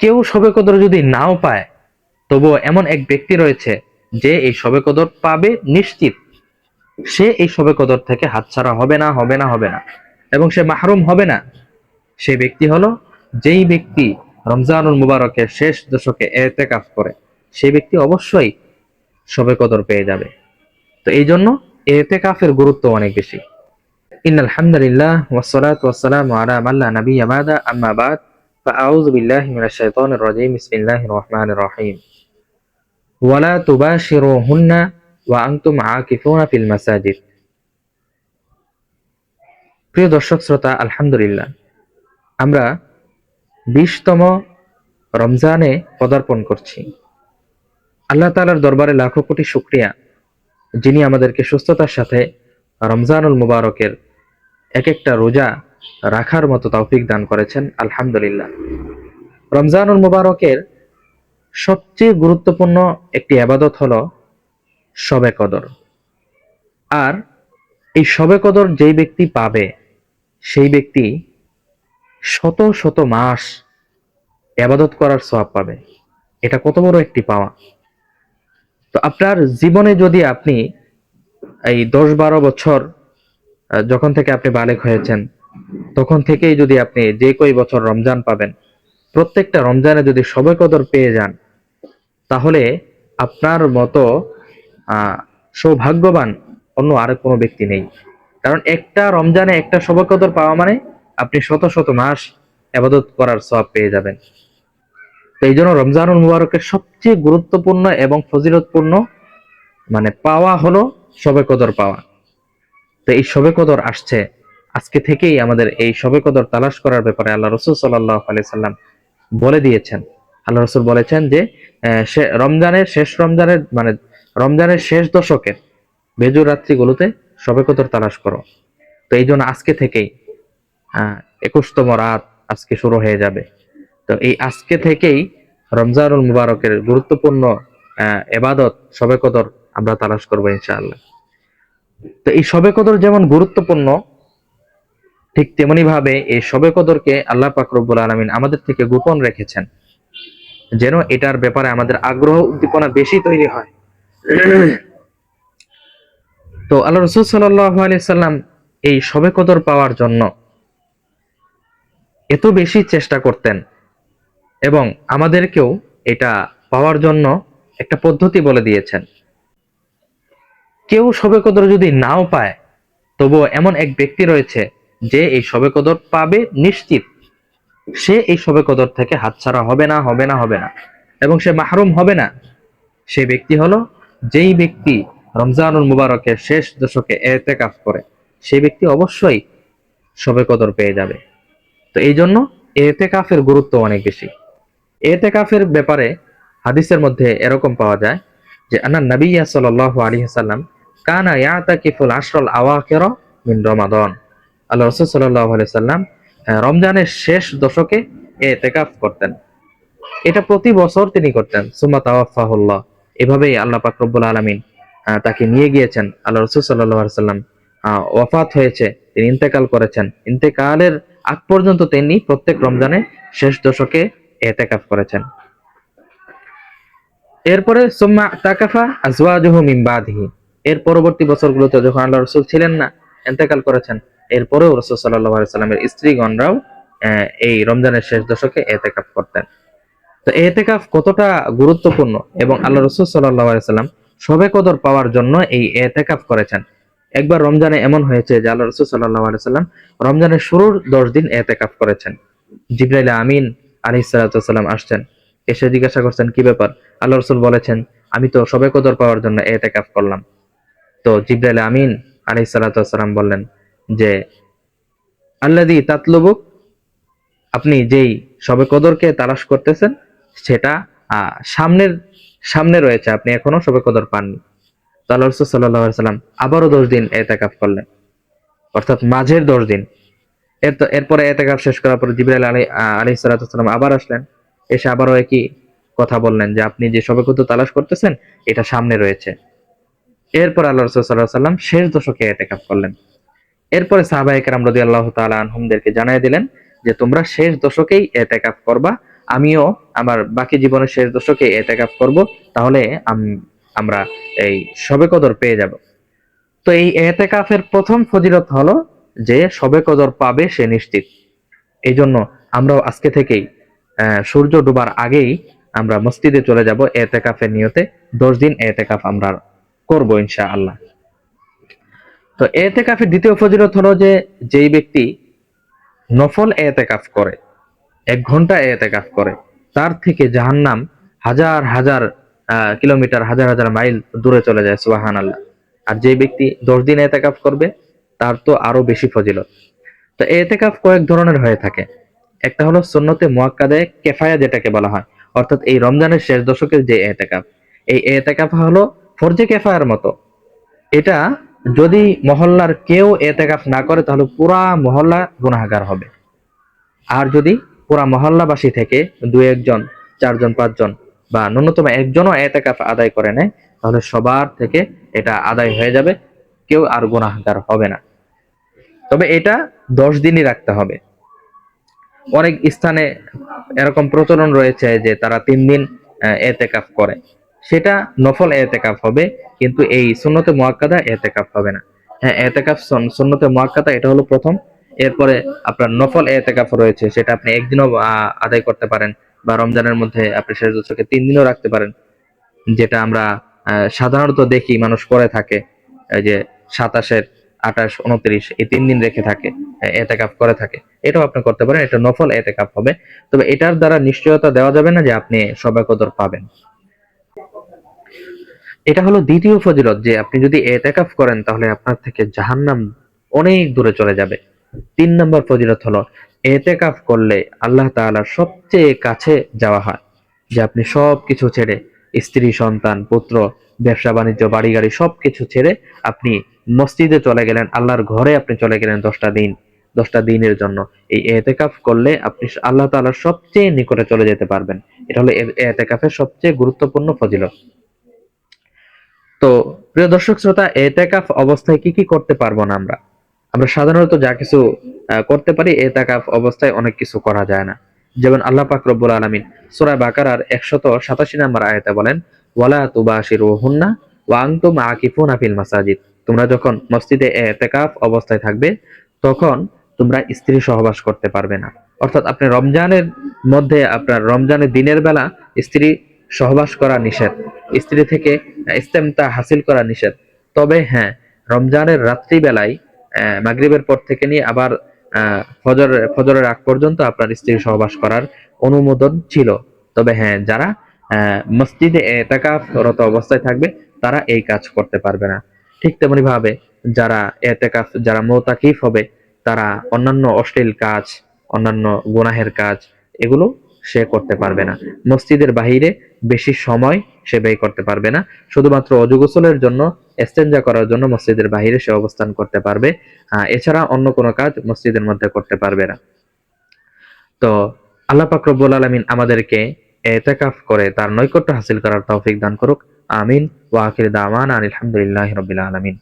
কেউ সবে কদর যদি নাও পায়, তবুও এমন এক ব্যক্তি রয়েছে যে এই সবে কদর পাবে নিশ্চিত। সে এই সবে কদর থেকে হাতছাড়া হবে না হবে না হবে না, এবং সে মাহরুম হবে না। সেই ব্যক্তি হলো যেই ব্যক্তি রমজানুল মুবারকের শেষ দশকে এতেকাফ করে, সেই ব্যক্তি অবশ্যই সবে কদর পেয়ে যাবে। তো এই জন্য এতেকাফের গুরুত্ব অনেক বেশি। ইন আলহামদুলিল্লাহ ওয়াসসালাতু ওয়াসসালামু আলা মান লা নাবিয়্যা বাদা, আম্মা বাদ। فأعوذ بالله من الشيطان الرجيم بسم الله الرحمن الرحيم ولا تباشروهن وأنتم عاكفون في المساجد প্রিয় দর্শক শ্রোতা আলহামদুলিল্লাহ আমরা বিশতম রমজানে পদার্পণ করছি আল্লাহ তাআলার দরবারে লাখো কোটি শুক্রিয়া যিনি আমাদেরকে সুস্থতার সাথে রমজানুল মুবারকের এক একটা রোজা রাখার মতো তৌফিক দান করেছেন, আলহামদুলিল্লাহ। রমজানুল মুবারকের সবচেয়ে গুরুত্বপূর্ণ একটি আবাদত হলো শবে কদর। আর এই শবে কদর যেই ব্যক্তি পাবে, সেই ব্যক্তি শত শত মাস আবাদত করার সওয়াব পাবে। এটা কত বড় একটি পাওয়া। তো আপনার জীবনে যদি আপনি এই দশ বারো বছর যখন থেকে আপনি বালেক হয়েছেন তখন থেকেই যদি আপনি যে কই বছর রমজান পাবেন, প্রত্যেকটা রমজানে যদি সবে কদর পেয়ে যান, তাহলে আপনার মতো সৌভাগ্যবান অন্য আর কোনো ব্যক্তি নেই। কারণ একটা রমজানে একটা সবে কদর পাওয়া মানে আপনি শত শত মাস আবাদত করার সব পেয়ে যাবেন। এই জন্য রমজানুল মুবারকের সবচেয়ে গুরুত্বপূর্ণ এবং ফজিলতপূর্ণ মানে পাওয়া হলো সবে কদর পাওয়া। তো এই সবে কদর আসছে আজকে থেকেই আমাদের এই সবে কদর তালাশ করার ব্যাপারে আল্লাহ রসুল সাল্লাহ সাল্লাম বলে দিয়েছেন। আল্লাহ রসুল বলেছেন যে রমজানের শেষ রমজানের মানে রমজানের শেষ দশকের বেজুর রাত্রিগুলোতে সবে কদর তালাশ করো। তো এই জন্য আজকে থেকেই একুশতম রাত আজকে শুরু হয়ে যাবে। তো এই আজকে থেকেই রমজানুল মুবারকের গুরুত্বপূর্ণ এবাদত সবে কদর আমরা তালাশ করব ইনশাআল্লাহ। তো এই সবে কদর যেমন গুরুত্বপূর্ণ ঠিক তেমনি ভাবে এই সবে কদরকে আল্লাহ পাক রব্বুল আলমিন আমাদের থেকে গোপন রেখেছেন। যেন এটার ব্যাপারে আমাদের আগ্রহ, উদ্দীপনা বেশি তৈরি হয়। তো আল্লাহ রসুল সাল্লাম এই সবে কদর পাওয়ার জন্য এত বেশি চেষ্টা করতেন এবং আমাদেরকেও এটা পাওয়ার জন্য একটা পদ্ধতি বলে দিয়েছেন। কেউ সবে কদর যদি নাও পায়, তবুও এমন এক ব্যক্তি রয়েছে যে এই সবে কদর পাবে নিশ্চিত। সে এই সবে কদর থেকে হাতছাড়া হবে না হবে না হবে না। এবং সে মাহরুম হবে না। সেই ব্যক্তি হলো যেই ব্যক্তি রমজানুল মুবারকের শেষ দশকে এতেকাফ করে, সেই ব্যক্তি অবশ্যই সবে কদর পেয়ে যাবে। তো এই জন্য এতেকাফের গুরুত্ব অনেক বেশি। এতেকাফের ব্যাপারে হাদিসের মধ্যে এরকম পাওয়া যায় যে আনা নবী সাল্লাল্লাহু আলাইহি সাল্লাম কানা ইয়াতাকিফুল আশরাল আওয়াখির মিন রমাদান। আল্লাহ রাসূল আলাইহি সাল্লাম রমজানের শেষ দশকে এতেকাফ করতেন। এটা প্রতি বছর তিনি করতেন। সুম্মা তাওয়াফাহুল্লাহ। এভাবেই আল্লাহ পাক রব্বুল আলামিন তাকে নিয়ে গিয়েছেন। আল্লাহ রাসূল আলাইহি সাল্লাম ওয়াফাত হয়েছে। তিনি ইন্তেকাল করেছেন। ইন্তেকালের আগ পর্যন্ত তিনি প্রত্যেক রমজানে শেষ দশকে এতেকাফ করেছেন। এরপরে সুম্মা তাকাফা আজওয়াজুহু মিন বাদিহি। এর পরবর্তী বছরগুলোতে যখন আল্লাহ রসুল ছিলেন না এতেকাল করেছেন। এরপরেও রসুল আলাইহি সাল্লামের স্ত্রীগণরাও এই রমজানের শেষ দশকে এতেকাফ করতেন। তো এতেকাফ কতটা গুরুত্বপূর্ণ এবং আল্লাহ রসুল আলাইহি সাল্লাম সবে কদর পাওয়ার জন্য এই এতেকাফ করেছেন? একবার রমজানে এমন হয়েছে যে আল্লাহ রসুল আলাইহি সাল্লাম রমজানের শুরুর দশ দিন এতেকাফ করেছেন। জিব্রাইল আমিন সালাতু ওয়াসাল্লাম আসছেন, এসে জিজ্ঞাসা করছেন, কি ব্যাপার? আল্লাহ রসুল বলেছেন, আমি তো সবে কদর পাওয়ার জন্য এতেকাফ করলাম। তো জিব্রাইল আমিন আলাইহিস সালাতু বললেন যে আল্লাদি তাতলুবুক, আপনি যেই সবে কদরকে তালাশ করতেছেন, সেটা সামনের, সামনে রয়েছে, আপনি এখনও সবে কদর পাননি। তো আল্লাহ সাল্লাহ সাল্লাম আবারও দশ দিন এতেকাফ করলেন। অর্থাৎ মাঝের দশ দিন। এর তো, এরপরে এতেকাফ শেষ করার পর জিবরাইল আলী আলী সাল্লাম আবার আসলেন। এসে আবারও একই কথা বললেন যে, আপনি যে সবে কদর তালাশ করতেছেন, এটা সামনে রয়েছে। এরপর আল্লাহ রসুল সাল্লাহ সাল্লাম শেষ দশকে এতেকাফ করলেন। এরপরে সাহাবাহিক রাম রদি আল্লাহ তালা আনহুমদেরকে জানিয়ে দিলেন যে, তোমরা শেষ দশকেই এতেকাফ করবা। আমিও আমার বাকি জীবনের শেষ দশকে এতেকাফ করব। তাহলে আমরা এই সবে কদর পেয়ে যাব। তো এই এতেকাফের প্রথম ফজিলত হলো যে সবে কদর পাবে সে নিশ্চিত। এই জন্য আমরাও আজকে থেকেই সূর্য ডোবার আগেই আমরা মসজিদে চলে যাব এতেকাফের নিয়তে। দশ দিন এতেকাফ আমরা করব ইনশা আল্লাহ তো এতেকাফের দ্বিতীয় ফজিলত হলো যে, যেই ব্যক্তি নফল এতেকাফ করে, এক ঘণ্টা এতেকাফ করে, তার থেকে জাহান্নাম হাজার হাজার কিলোমিটার, হাজার হাজার মাইল দূরে চলে যায় সুবাহান আল্লাহ আর যে ব্যক্তি দশ দিন এতেকাফ করবে, তার তো আরও বেশি ফজিলত। তো এতেকাফ কয়েক ধরনের হয়ে থাকে। একটা হলো সুন্নতে মুয়াক্কাদে কেফায়া যেটাকে বলা হয়, অর্থাৎ এই রমজানের শেষ দশকের যে এতেকাফ, এই এতেকাফ হলো ফরজে কেফায়ার মতো। এটা যদি মহল্লার কেউ এতেকাফ না করে, তাহলে পুরা মহল্লা গুনাহগার হবে। আর যদি পুরা মহল্লাবাসী থেকে দু একজন, চারজন, পাঁচজন বা ন্যূনতম একজনও এতেকাফ আদায় করে নেয়, তাহলে সবার থেকে এটা আদায় হয়ে যাবে, কেউ আর গুনাহগার হবে না। তবে এটা দশ দিনই রাখতে হবে। অনেক স্থানে এরকম প্রচলন রয়েছে যে তারা তিন দিন এতেকাফ করে। সেটা নফল এতেকাফ হবে, কিন্তু এই সুন্নতে মুয়াক্কাদা এতেকাফ হবে না। হ্যাঁ এতেকাফ সুন- সুন্নতে মুয়াক্কাদা এটা হলো প্রথম। এরপরে আপনার নফল এতেকাফ রয়েছে, সেটা আপনি একদিনও আদায় করতে পারেন বা রমজানের মধ্যে আপনি শেষ দশকে তিন দিনও রাখতে পারেন। যেটা আমরা সাধারণত দেখি, মানুষ করে থাকে যে সাতাশের আঠাশ, উনত্রিশ, এই তিন দিন রেখে থাকে এতেকাফ করে থাকে। এটাও আপনি করতে পারেন, এটা নফল এতেকাফ হবে। তবে এটার দ্বারা নিশ্চয়তা দেওয়া যাবে না যে আপনি সবাই কদর পাবেন। এটা হলো দ্বিতীয় ফজিলত যে আপনি যদি এতেকাফ করেন তাহলে আপনার থেকে জাহান্নাম অনেক দূরে চলে যাবে। তিন নম্বর ফজিলত হলো এতেকাফ করলে আল্লাহ তাআলার সবচেয়ে কাছে যাওয়া হয়। যে আপনি সব কিছু ছেড়ে স্ত্রী, সন্তান, পুত্র, ব্যবসা, বাণিজ্য বাড়ি গাড়ি সবকিছু ছেড়ে আপনি মসজিদে চলে গেলেন, আল্লাহর ঘরে আপনি চলে গেলেন দশটা দিন। দশটা দিনের জন্য। এই এতেকাফ করলে আপনি আল্লাহ তাআলার সবচেয়ে নিকটে চলে যেতে পারবেন। এটা হলো এতেকাফের সবচেয়ে গুরুত্বপূর্ণ ফজিলত। তো প্রিয় দর্শক শ্রোতা এতেকাফ অবস্থায় কি কি করতে পারব না আমরা? আমরা সাধারণত যা কিছু করতে পারি এতেকাফ অবস্থায় অনেক কিছু করা যায় না। যেমন আল্লাহ পাক রব্বুল আলামিন সূরা বাকারার 187 নম্বর আয়াতে বলেন, ওয়ালা তুবাশিরুহুন্না ওয়া আনতুম আকিফুনা ফিল মাসাজিদ। তোমরা যখন মসজিদে এতেকাফ অবস্থায় থাকবে, তখন তোমরা স্ত্রী সহবাস করতে পারবে না। অর্থাৎ আপনি রমজানের মধ্যে, আপনার রমজানের দিনের বেলা স্ত্রী সহবাস করা নিষেধ। স্ত্রী থেকে ইস্তেমতা হাসিল করা নিষেধ। তবে হ্যাঁ রমজানের রাত্রি বেলায় আহ, মাগরিবের পর থেকে নিয়ে আবার ফজর ফজরের আগ পর্যন্ত আপনার স্ত্রী সহবাস করার অনুমোদন ছিল। তবে হ্যাঁ যারা মসজিদে এতেকাফরত অবস্থায় থাকবে তারা এই কাজ করতে পারবে না। ঠিক তেমনি ভাবে যারা এতেকাফ যারা মোতাকিফ হবে তারা অন্যান্য অশ্লীল কাজ অন্যান্য গুনাহের কাজ এগুলো সে করতে পারবে না। মসজিদের বাহিরে বেশি সময় সে ব্যয় করতে পারবে না। শুধুমাত্র অজু গোসলের জন্য, এস্তেঞ্জা করার জন্য মসজিদের বাহিরে সে অবস্থান করতে পারবে। এছাড়া অন্য কোনো কাজ মসজিদের মধ্যে করতে পারবে না। তো আল্লাহ পাক রব্বুল আলামিন আমাদেরকে এতেকাফ করে তার নৈকট্য হাসিল করার তৌফিক দান করুক। আমিন। ওয়া আখির দাওয়ানা আলহামদুলিল্লাহি রাব্বিল আলামিন।